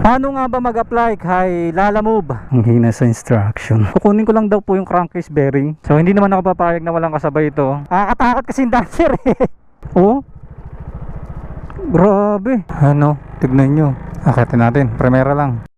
Paano nga ba mag-apply kay Lala Move? Ang hina sa instruction. Kukunin ko lang daw po yung crankcase bearing. So hindi naman ako papayag na walang kasabay ito. Nakakatakot kasi yung dancer eh. oh. Grabe. Ano? Tignan nyo. Akitin natin. Primera lang.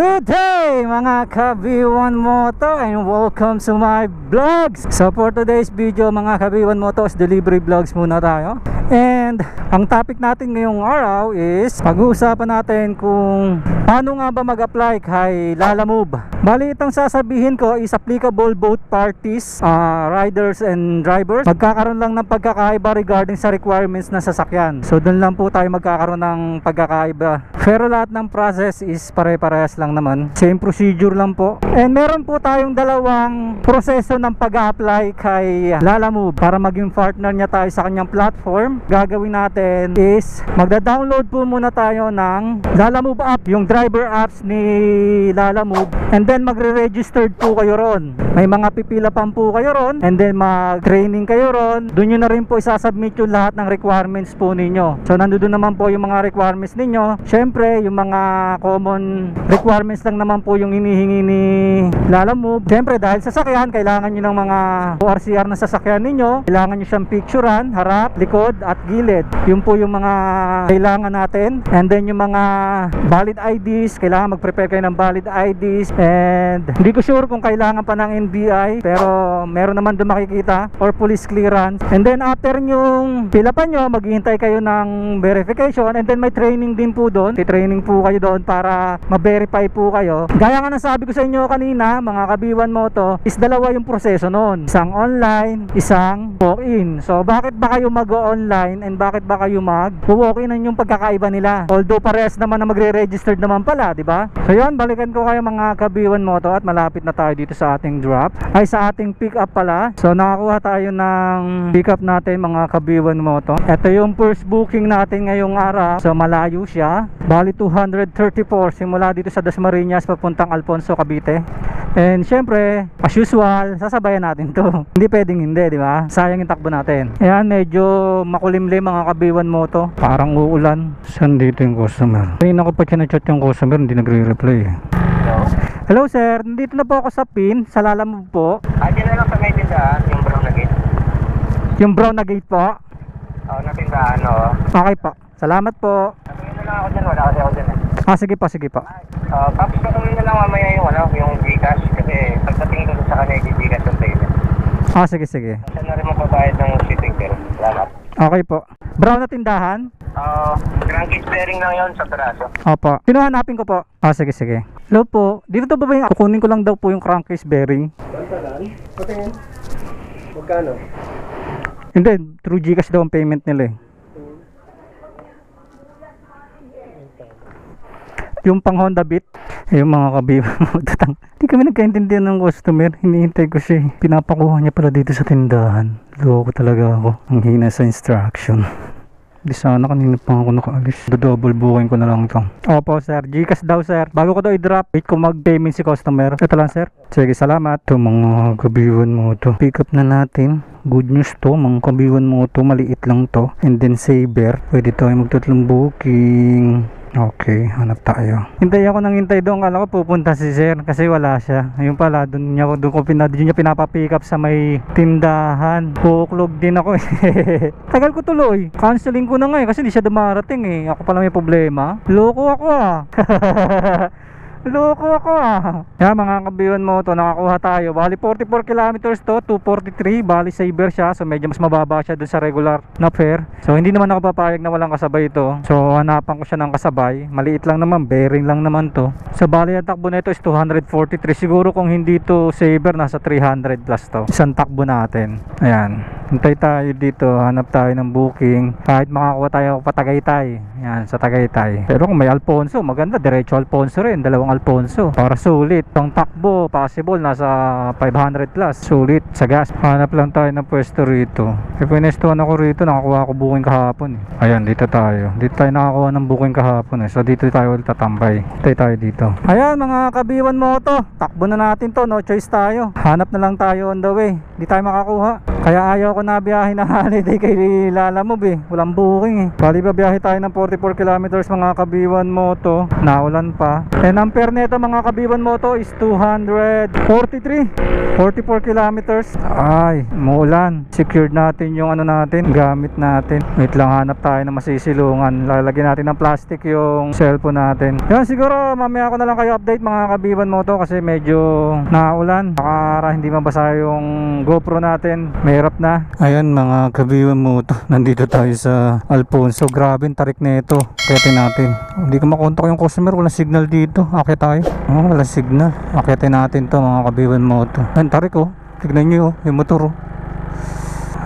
Good day mga Kabiwan Moto and welcome to my vlogs. So for today's video mga Kabiwan Motos delivery vlogs muna tayo And ang topic natin ngayong araw is pag-uusapan natin kung paano nga ba mag-apply kay Lala Move Bali itong sasabihin ko is applicable both parties, uh, riders and drivers Magkakaroon lang ng pagkakaiba regarding sa requirements ng sasakyan So doon lang po tayo magkakaroon ng pagkakaiba Pero lahat ng process is pare-parehas lang naman. Same procedure lang po. And meron po tayong dalawang proseso ng pag-apply kay Lala Move para maging partner niya tayo sa kanyang platform. Gagawin natin is magda-download po muna tayo ng Lala Move app, yung driver apps ni Lala Move. And then magre-registered po kayo ron. May mga pipila pa po kayo ron. And then mag-training kayo ron. Doon nyo na rin po isasubmit yung lahat ng requirements po ninyo. So nandoon naman po yung mga requirements ninyo. Syempre, yung mga common requirements lang naman po yung hinihingi ni Lala Move. Siyempre dahil sasakyan, kailangan nyo ng mga ORCR na sasakyan ninyo. Kailangan nyo siyang picturean, harap, likod at gilid. Yun po yung mga kailangan natin. And then yung mga valid IDs, kailangan mag-prepare kayo ng valid IDs. And hindi ko sure kung kailangan pa ng NBI, pero meron naman doon makikita or police clearance. And then after yung pila pa nyo, maghihintay kayo ng verification and then may training din po doon. Training po kayo doon para ma-verify po kayo. Gaya nga ng sabi ko sa inyo kanina, mga kabiwan mo to, is dalawa yung proseso noon. Isang online, isang walk-in. So bakit ba kayo mag-online and bakit ba kayo mag-walk-in ang yung pagkakaiba nila? Although parehas naman na magre-registered naman pala, di ba? So yun, balikan ko kayo mga kabiwan mo to at malapit na tayo dito sa ating drop. Ay sa ating pick up pala. So nakakuha tayo ng pick up natin mga kabiwan mo to. Ito yung first booking natin ngayong araw. So malayo siya. Bali 234 simula dito sa Dasmariñas papuntang Alfonso, Cavite. And syempre, as usual, sasabayan natin to. hindi pwedeng hindi, di ba? Sayang yung takbo natin. Ayan, medyo makulimlim mga kabiwan mo to. Parang uulan. Saan dito yung customer? Kanina ko pa chinachat yung customer, hindi nagre-reply eh. Hello? Hello sir, nandito na po ako sa PIN, sa Lalamove po. Ah, dyan na lang sa may tindahan, yung brown na gate. Yung brown na gate po. Oo, na tindahan, oo. Okay po. Salamat po. Sabihin na lang ako dyan, wala kasi ako dyan eh. Ah, sige po, sige po. Ah, Paps, sabihin na lang mamaya yung, ano, yung Gcash kasi pagdating ko sa yung Gcash yung tayo. Ah, sige, sige. Saan na rin magbabayad ng shipping pero. Salamat. Okay po. Brown na tindahan? Ah, crankcase bearing lang yun sa braso. Opo. Pinuhanapin ko po. Ah, sige, sige. Hello po. Dito to ba ba yung kukunin ko lang daw po yung crankcase bearing? Bantalan? Patingin. Magkano? Hindi, through Gcash daw ang payment nila eh. Yung pang Honda Beat, yung mga kabiba mo, tatang. Hindi kami nagkaintindihan ng customer. Hinihintay ko siya. eh. Pinapakuha niya pala dito sa tindahan. Loko talaga ako. Ang hina sa instruction. Di sana kanina pa ako nakaalis. Do-double booking ko na lang ito. Opo sir, Gcash daw sir. Bago ko daw i-drop, wait ko mag-payment si customer. Ito lang sir. Sige, salamat. Ito mga kabiwan mo to. Pick up na natin. Good news to, mga kabiwan mo to. Maliit lang to. And then saver. Pwede tayo magtatlong booking. Okay, hanap tayo. Hintay ako nang hintay doon. Kala ko pupunta si sir kasi wala siya. Ayun pala, doon niya, doon ko pina, doon niya pinapapick up sa may tindahan. Kuklog din ako eh. Tagal ko tuloy. Canceling ko na nga eh kasi hindi siya dumarating eh. Ako pala may problema. Loko ako ah. Loko ako ah. Yan mga kabiwan mo to, nakakuha tayo. Bali 44 kilometers to, 243. Bali saver siya. So medyo mas mababa siya dun sa regular na fare. So hindi naman ako papayag na walang kasabay ito. So hanapan ko siya ng kasabay. Maliit lang naman, bearing lang naman to. So bali ang takbo nito is 243. Siguro kung hindi to saver, nasa 300 plus to. Isang takbo natin. Ayan. Hintay tayo dito. Hanap tayo ng booking. Kahit makakuha tayo pa Tagaytay. Ayan, sa Tagaytay. Pero kung may Alfonso, maganda. Diretso Alfonso rin. Dalawang Alfonso. Para sulit. Ang takbo, possible, nasa 500 plus. Sulit sa gas. Hanap lang tayo ng pwesto rito. E pinestuhan ako rito. Nakakuha ako booking kahapon. Eh. Ayan, dito tayo. Dito tayo nakakuha ng booking kahapon. Eh. So dito tayo ulit tatambay. Tayo tayo dito. Ayan mga kabiwan mo to. Takbo na natin to. No choice tayo. Hanap na lang tayo on the way. Di tayo makakuha. Kaya ayaw ko na biyahe na holiday kay Lalamove eh. Walang booking eh. Bali ba biyahe tayo ng 44 kilometers mga kabiwan mo to. Naulan pa. And ang fare nito mga kabiwan mo to is 243. 44 kilometers. Ay, muulan. Secured natin yung ano natin, gamit natin. Wait lang, hanap tayo ng masisilungan. Lalagyan natin ng plastic yung cellphone natin. Yan, siguro mamaya ko na lang kayo update mga kabiban mo to kasi medyo naulan. Para hindi mabasa yung GoPro natin. Mahirap na. Ayan mga kabiban mo to. Nandito tayo sa Alfonso. Grabe ang tarik na ito. Akitin natin. Hindi ko makontak yung customer. Walang signal dito. Akit tayo. Oh, walang signal. Akitin natin to mga kabiban mo to. Ayan tarik oh. Tignan nyo oh. Yung motor oh.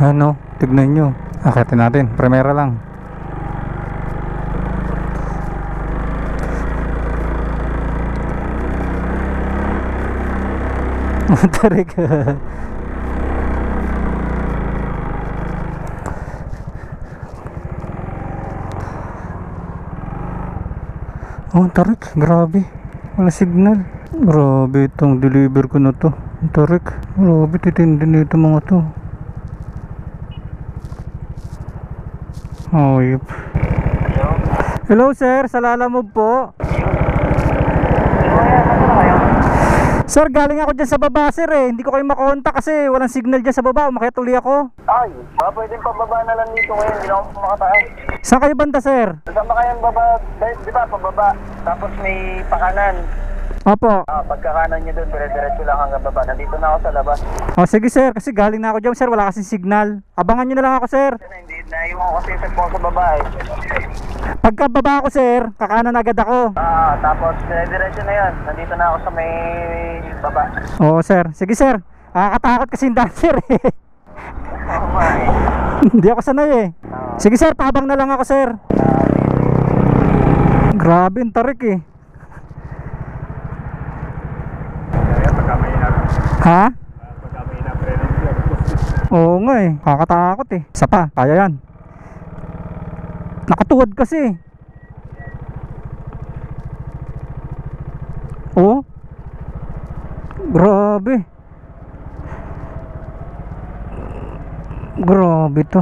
Ano? Tignan nyo. Akitin natin. Primera lang. Tarik. oh, tarik. Grabe. Wala signal. Grabe itong deliver ko na to. Tarik. Grabe titindi nito mga to. Oh, yep. Hello? Hello sir, sa Lalamove po. Ano yan? Nasaan na kayo? Sir, galing ako dyan sa baba sir eh. Hindi ko kayo makontak kasi walang signal dyan sa baba. Umakyat uli ako. Ay, ba pwedeng pababa na lang dito ngayon. Hindi na ako makataas. Saan kayo banda sir? Saan ba kayang baba? Di ba, pababa. Tapos may pakanan. Opo. Ah, pagkakanan nyo doon, dire-diretso lang hanggang baba. Nandito na ako sa labas. O sige sir, kasi galing na ako dyan sir. Wala kasing signal. Abangan nyo na lang ako sir. Hindi, naiwan ko kasi yung cellphone sa baba eh. Pagka baba ako sir, kakanan agad ako. Ah, tapos dire-diretso na yan. Nandito na ako sa may baba. Oo sir. Sige sir. Nakakatakot kasi yung daan, sir eh. Oo nga eh. Hindi ako sanay eh. Sige sir, pabang na lang ako sir. ah, Grabe, ang tarik eh. Ha? Oo nga eh. Kakatakot eh. Isa pa, kaya yan. Nakatuwad kasi. Oo. Grabe. Grabe to.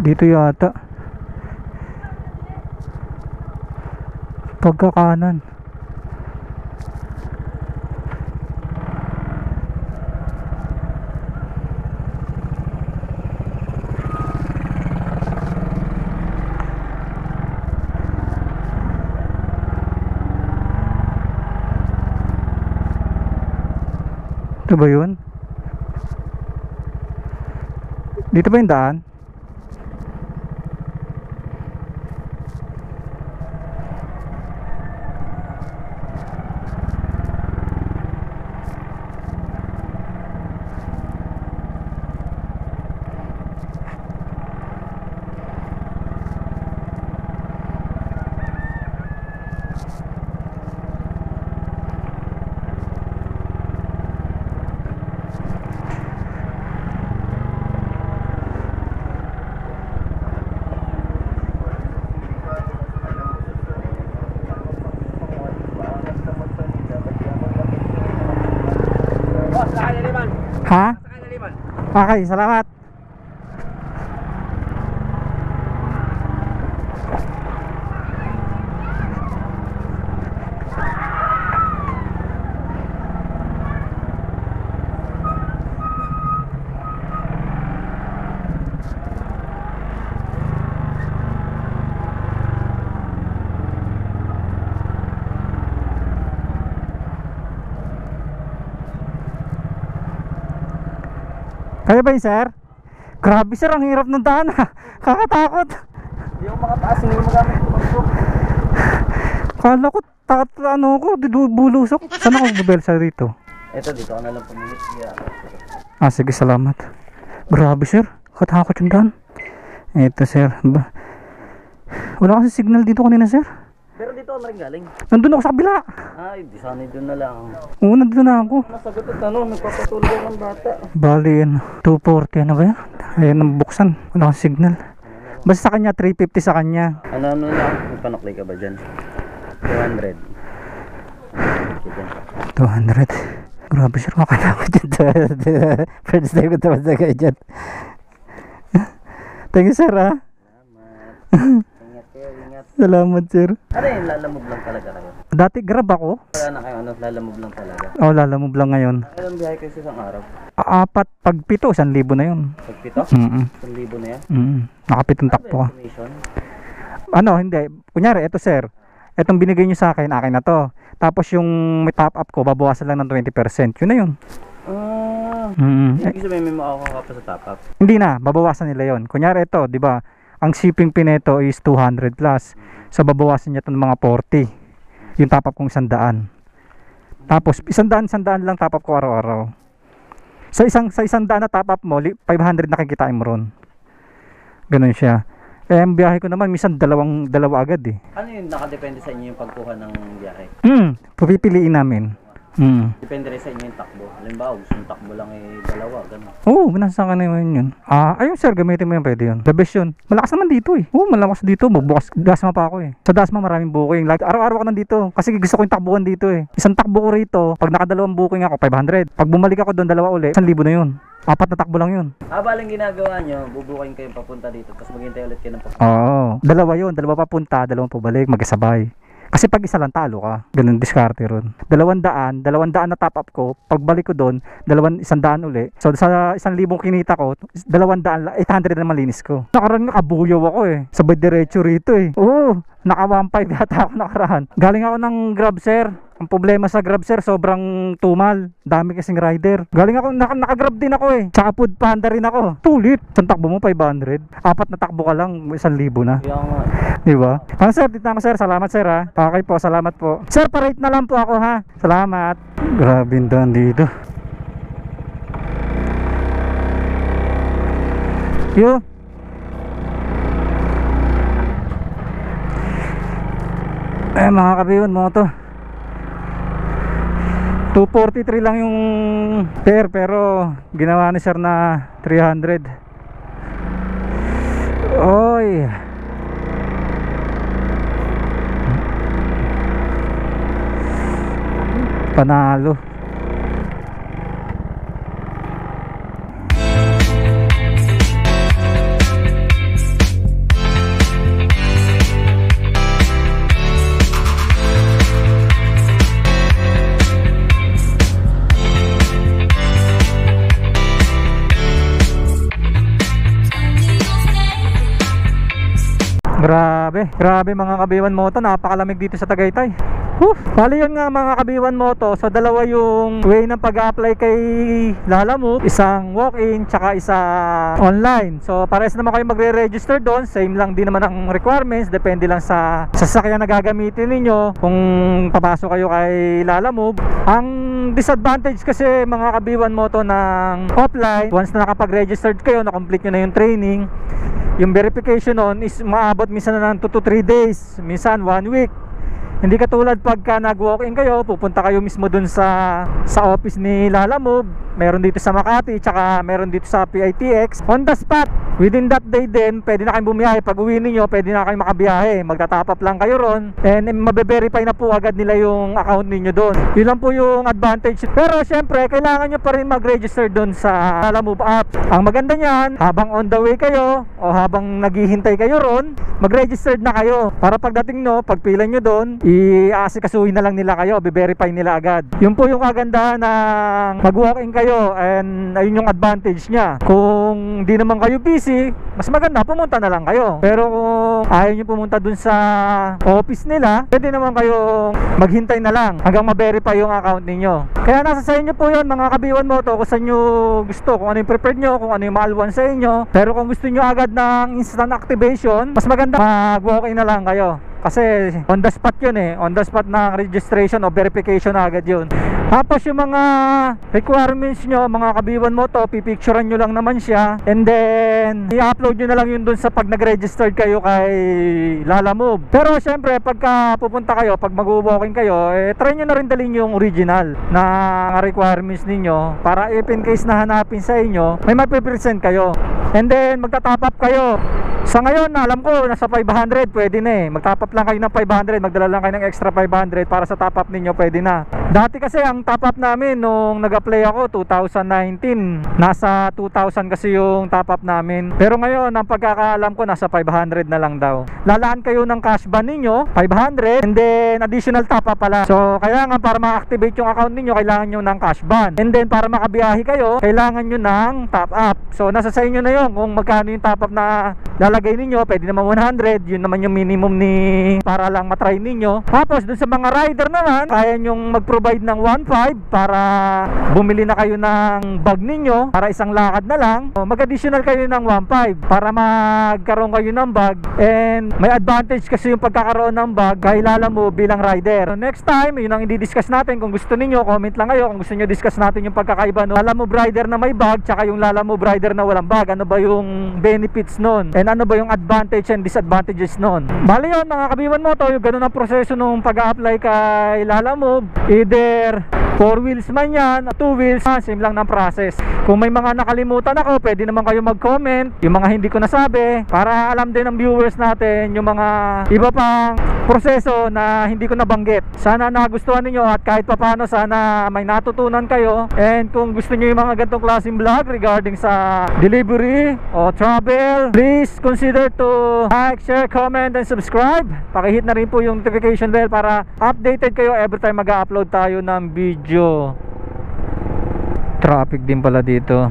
Dito yata. Pagkakanan. Ito ba yun? Dito ba yung daan? Ha? Okay, salamat. Kaya ba yun, sir? Grabe, sir. Ang hirap ng daan, ha? Kakatakot. Yung mga taas kasi hindi magamit ko. Kala ko, tat, ano ko, bulusok. Saan ako bubelsa dito? Ito dito ka na lang pumili. Sige ako. Ah, sige, salamat. Grabe, sir. Katakot yung daan. Ito, sir. Ba Wala kasi signal dito kanina, sir. Na rin galing. Nandun ako sa kabila. Ay, di sana doon na lang. Oo, nandun na ako. Nasagot at ano, nagpapatulog ng bata. Bali, yan. 240, ano ba yan? Ayan, nabuksan. Wala akong signal. Basta sa kanya, 350 sa kanya. Ano ano lang, panaklay ka ba dyan? 200. Okay, dyan. 200. Grabe, sir. Makatakot dyan. First time ko naman sa kayo dyan. Thank you, sir, ha? Salamat. Salamat, sir. Ano yun, lalamove lang talaga kayo? Dati, grab ako. Wala na kayo, ano, lalamove lang talaga. Oh, lalamove lang ngayon. Ilang biyahe kayo sa isang araw? Apat, pag pito, 1,000 na yun. Pag pito? Mm 1,000 na yan? mm Nakapitong takpo ka. Estimation? Ano, hindi. Kunyari, eto sir. Etong binigay nyo sa akin, akin na to. Tapos yung may top up ko, babawasan lang ng 20%. Yun na yun. Ah, Mm Eh, ibig sabihin may makakaka pa sa top up. hindi na, babawasan nila yon. Kunyari ito, di ba? Ang shipping fee nito is 200 plus. So babawasan niya ito ng mga 40. Yung top up kong 100. Tapos isang daan, isang daan lang top up ko araw-araw. Sa isang sa isang daan na top up mo, li- 500 nakikitain mo ron. Ganun siya. Eh, ang biyahe ko naman, minsan dalawang, dalawa agad eh. Ano yun, nakadepende sa inyo yung pagkuha ng biyahe? Hmm, pupipiliin namin. Hmm. Depende rin sa inyo yung takbo. Halimbawa, gusto yung takbo lang eh, dalawa, gano'n. Oo, nasa ka naman yun. Ah, ayun sir, gamitin mo yun, pwede yun. The best yun. Malakas naman dito eh. Oo, malakas dito. Bukas, Dasma pa ako eh. Sa Dasma maraming booking. Like, araw-araw ako nandito. Kasi gusto ko yung takbuhan dito eh. Isang takbo ko rito, pag nakadalawang booking ako, 500. Pag bumalik ako doon, dalawa uli, 1,000 na yun. Apat na takbo lang yun. Habang ginagawa nyo, bubukayin kayo papunta dito, tapos maghintay ulit kayo ng papunta. Oo. Dalawa yun. Dalawa papunta, dalawang pabalik, magkasabay. Kasi pag isa lang talo ka, ganun diskarte ron. Dalawang daan, dalawang daan na top up ko, pagbalik ko doon, dalawang isang daan uli. So sa isang libong kinita ko, dalawang daan, la- 800 na malinis ko. Nakaraan nga kabuyaw ako eh. Sabay diretso rito eh. Oo, naka 1.5 yata ako nakaraan. Galing ako ng grab sir. Ang problema sa grab sir, sobrang tumal. Dami kasing rider. Galing ako, naka, naka-grab din ako eh. Tsaka food panda rin ako. Tulit. Isang takbo mo, 500. Apat na takbo ka lang, 1,000 na. Nga, Di ba? Ano sir, dito ako sir. Salamat sir ha. Okay po, salamat po. Sir, parate na lang po ako ha. Salamat. Grabe daan dito. Yo. Eh mga kabiyon mo to. 243 lang yung fare pero ginawa ni sir na 300. Oy. Panalo. Grabe, grabe mga kabiwan moto, napakalamig dito sa Tagaytay. Whew. Bali yun nga mga kabiwan moto, so dalawa yung way ng pag-apply kay Lalamove, isang walk-in tsaka isa online. So pares naman kayo magre-register doon, same lang din naman ang requirements, depende lang sa sasakyan na gagamitin ninyo kung papasok kayo kay Lalamove. Ang disadvantage kasi mga kabiwan moto ng offline, once na nakapag-registered kayo, na-complete nyo na yung training, yung verification nun is maabot minsan na ng 2 to 3 days, minsan 1 week. Hindi katulad pagka nag-walk-in kayo, pupunta kayo mismo dun sa sa office ni Lalamove. Meron dito sa Makati, tsaka meron dito sa PITX. On the spot, within that day din, pwede na kayong bumiyahe. Pag uwi ninyo, pwede na kayong makabiyahe. Magtatap up lang kayo ron. And mabe-verify na po agad nila yung account ninyo doon. Yun lang po yung advantage. Pero syempre, kailangan nyo pa rin mag-register doon sa Lalamove app. Ang maganda niyan, habang on the way kayo, o habang naghihintay kayo ron, mag-registered na kayo. Para pagdating no, pagpila nyo doon, i-aasikasuhin na lang nila kayo, be-verify nila agad. Yun po yung kagandahan ng mag-walk-in kayo and ayun yung advantage niya. Kung kung di naman kayo busy, mas maganda pumunta na lang kayo. Pero kung ayaw nyo pumunta dun sa office nila, pwede naman kayong maghintay na lang hanggang ma-verify yung account ninyo. Kaya nasa sa inyo po yun mga kabiwan mo to kung saan nyo gusto, kung ano yung preferred nyo, kung ano yung maalwan sa inyo. Pero kung gusto nyo agad ng instant activation, mas maganda mag-walk-in na lang kayo. Kasi on the spot yun eh. On the spot na registration o verification agad yun. Tapos yung mga requirements nyo, mga kabiwan mo to, pipicturean nyo lang naman siya. And then, i-upload nyo na lang yun dun sa pag nag-registered kayo kay Lalamove. Pero syempre, pagka pupunta kayo, pag mag-walking kayo, eh, try nyo na rin dalhin yung original na requirements ninyo para if in case na hanapin sa inyo, may mapipresent kayo. And then, magta-top up kayo. Sa ngayon, alam ko, nasa 500, pwede na eh. Mag-top up lang kayo ng 500, magdala lang kayo ng extra 500 para sa top up ninyo, pwede na. Dati kasi, ang top up namin, nung nag-apply ako, 2019, nasa 2,000 kasi yung top up namin. Pero ngayon, ang pagkakaalam ko, nasa 500 na lang daw. Lalaan kayo ng cash ban ninyo, 500, and then additional top up pala. So, kaya nga, para ma-activate yung account ninyo, kailangan nyo ng cash ban. And then, para makabiyahe kayo, kailangan nyo ng top up. So, nasa sa inyo na yun, kung magkano yung top up na lalagay ninyo, pwede naman 100, yun naman yung minimum ni para lang matry ninyo. Tapos dun sa mga rider naman, kaya nyong mag-provide ng 1.5 para bumili na kayo ng bag ninyo para isang lakad na lang. Mag-additional kayo ng 1.5 para magkaroon kayo ng bag and may advantage kasi yung pagkakaroon ng bag kailangan mo bilang rider. So, next time, yun ang i-discuss natin. Kung gusto niyo comment lang kayo. Kung gusto niyo discuss natin yung pagkakaiba no Lala mo rider na may bag tsaka yung Lala mo rider na walang bag. Ano ba yung benefits nun? And ano ba yung advantage and disadvantages nun? Bali yun mga kabiwan mo to, yung ganun ang proseso nung pag-apply kay Lala Move. Either 4 wheels man yan, 2 wheels, ah, same lang ng process. Kung may mga nakalimutan ako, pwede naman kayo mag-comment, yung mga hindi ko nasabi, para alam din ng viewers natin yung mga iba pang proseso na hindi ko nabanggit. Sana nagustuhan ninyo at kahit papano sana may natutunan kayo. And kung gusto niyo yung mga ganitong klaseng vlog regarding sa delivery o travel, please consider to like, share, comment, and subscribe. Pakihit na rin po yung notification bell para updated kayo every time mag-upload tayo ng video. Traffic din pala dito.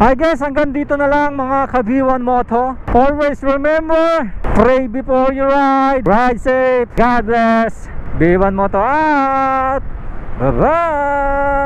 I guess hanggang dito na lang mga kabiwan moto. Always remember, pray before you ride. Ride safe. God bless. B1 Moto out. Bye-bye.